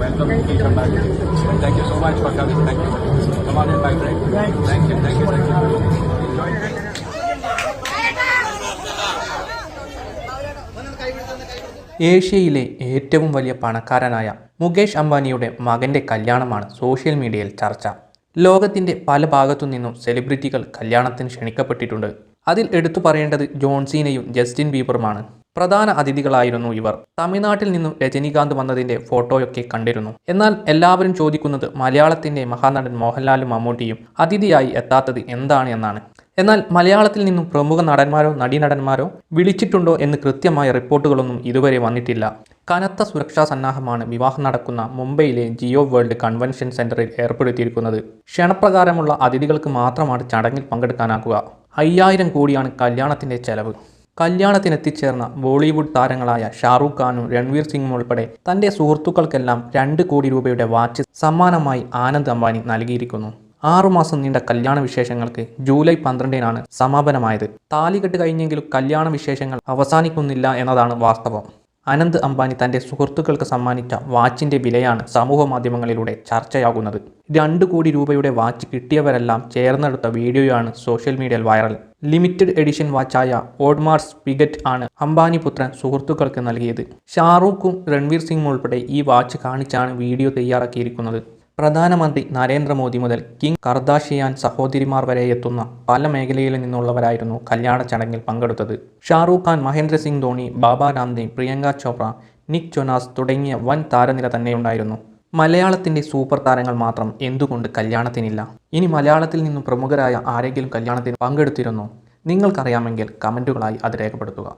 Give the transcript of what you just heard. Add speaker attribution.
Speaker 1: welcome to come back. Thank you so much for coming. Thank you. Come on in, my friend. Thank you, thank you, thank you. Enjoy.
Speaker 2: ഏഷ്യയിലെ ഏറ്റവും വലിയ പണക്കാരനായ മുകേഷ് അംബാനിയുടെ മകന്റെ കല്യാണമാണ് social മീഡിയയിൽ ചർച്ച ലോകത്തിന്റെ പല ഭാഗത്തു നിന്നും സെലിബ്രിറ്റികൾ കല്യാണത്തിന് ക്ഷണിക്കപ്പെട്ടിട്ടുണ്ട് അതിൽ എടുത്തു പറയേണ്ടത് ജോൺസീനയും ജസ്റ്റിൻ ബീബറുമാണ് പ്രധാന അതിഥികളായിരുന്നു ഇവർ. തമിഴ്നാട്ടിൽ നിന്നും രജനീകാന്ത് വന്നതിന്റെ ഫോട്ടോയൊക്കെ കണ്ടിരുന്നു. എന്നാൽ എല്ലാവരും ചോദിക്കുന്നത് മലയാളത്തിന്റെ മഹാനടൻ മോഹൻലാലും മമ്മൂട്ടിയും അതിഥിയായി എത്താത്തത് എന്താണ് എന്നാണ്. എന്നാൽ മലയാളത്തിൽ നിന്നും പ്രമുഖ നടന്മാരോ നടീനടന്മാരോ വിളിച്ചിട്ടുണ്ടോ എന്ന് കൃത്യമായ റിപ്പോർട്ടുകളൊന്നും ഇതുവരെ വന്നിട്ടില്ല. കനത്ത സുരക്ഷാ സന്നാഹമാണ് വിവാഹം നടക്കുന്ന മുംബൈയിലെ ജിയോ വേൾഡ് കൺവെൻഷൻ സെന്ററിൽ ഏർപ്പെടുത്തിയിരിക്കുന്നത്. ക്ഷണപ്രകാരമുള്ള അതിഥികൾക്ക് മാത്രമാണ് ചടങ്ങിൽ പങ്കെടുക്കാനാകുക. അയ്യായിരം കോടിയാണ് കല്യാണത്തിന്റെ ചെലവ്. കല്യാണത്തിനെത്തിച്ചേർന്ന ബോളിവുഡ് താരങ്ങളായ ഷാറൂഖ് ഖാനും രൺവീർ സിംഗും ഉൾപ്പെടെ തന്റെ സുഹൃത്തുക്കൾക്കെല്ലാം രണ്ട് കോടി രൂപയുടെ വാച്ച് സമ്മാനമായി ആനന്ദ് അംബാനി നൽകിയിരിക്കുന്നു. ആറുമാസം നീണ്ട കല്യാണ വിശേഷങ്ങൾക്ക് ജൂലൈ പന്ത്രണ്ടിനാണ് സമാപനമായത്. താലികെട്ട് കഴിഞ്ഞെങ്കിലും കല്യാണ വിശേഷങ്ങൾ അവസാനിക്കുന്നില്ല എന്നതാണ് വാസ്തവം. അനന്ത് അംബാനി തന്റെ സുഹൃത്തുക്കൾക്ക് സമ്മാനിച്ച വാച്ചിന്റെ വിലയാണ് സമൂഹ മാധ്യമങ്ങളിലൂടെ ചർച്ചയാകുന്നത്. രണ്ട് കോടി രൂപയുടെ വാച്ച് കിട്ടിയവരെല്ലാം ചേർന്നെടുത്ത വീഡിയോയാണ് സോഷ്യൽ മീഡിയയിൽ വൈറൽ. ലിമിറ്റഡ് എഡിഷൻ വാച്ചായ ഓഡ്മാർസ് പിഗറ്റ് ആണ് അംബാനി പുത്രൻ സുഹൃത്തുക്കൾക്ക് നൽകിയത്. ഷാറൂഖും രൺവീർ സിംഗും ഉൾപ്പെടെ ഈ വാച്ച് കാണിച്ചാണ് വീഡിയോ തയ്യാറാക്കിയിരിക്കുന്നത്. പ്രധാനമന്ത്രി നരേന്ദ്രമോദി മുതൽ കിങ് കർദാഷിയാൻ സഹോദരിമാർ വരെ എത്തുന്ന പല മേഖലയിൽ നിന്നുള്ളവരായിരുന്നു കല്യാണ ചടങ്ങിൽ പങ്കെടുത്തത്. ഷാറൂഖ് ഖാൻ മഹേന്ദ്ര സിംഗ് ധോണി ബാബ രാംദേവ് പ്രിയങ്ക ചോപ്ര നിക് ജൊനാസ് തുടങ്ങിയ വൻ താരനിര തന്നെയുണ്ടായിരുന്നു മലയാളത്തിന്റെ സൂപ്പർ താരങ്ങൾ മാത്രം എന്തുകൊണ്ട് കല്യാണത്തിനില്ല? ഇനി മലയാളത്തിൽ നിന്നും പ്രമുഖരായ ആരെങ്കിലും കല്യാണത്തിന് പങ്കെടുത്തിരുന്നു? നിങ്ങൾക്കറിയാമെങ്കിൽ കമന്റുകളായി അത് രേഖപ്പെടുത്തുക.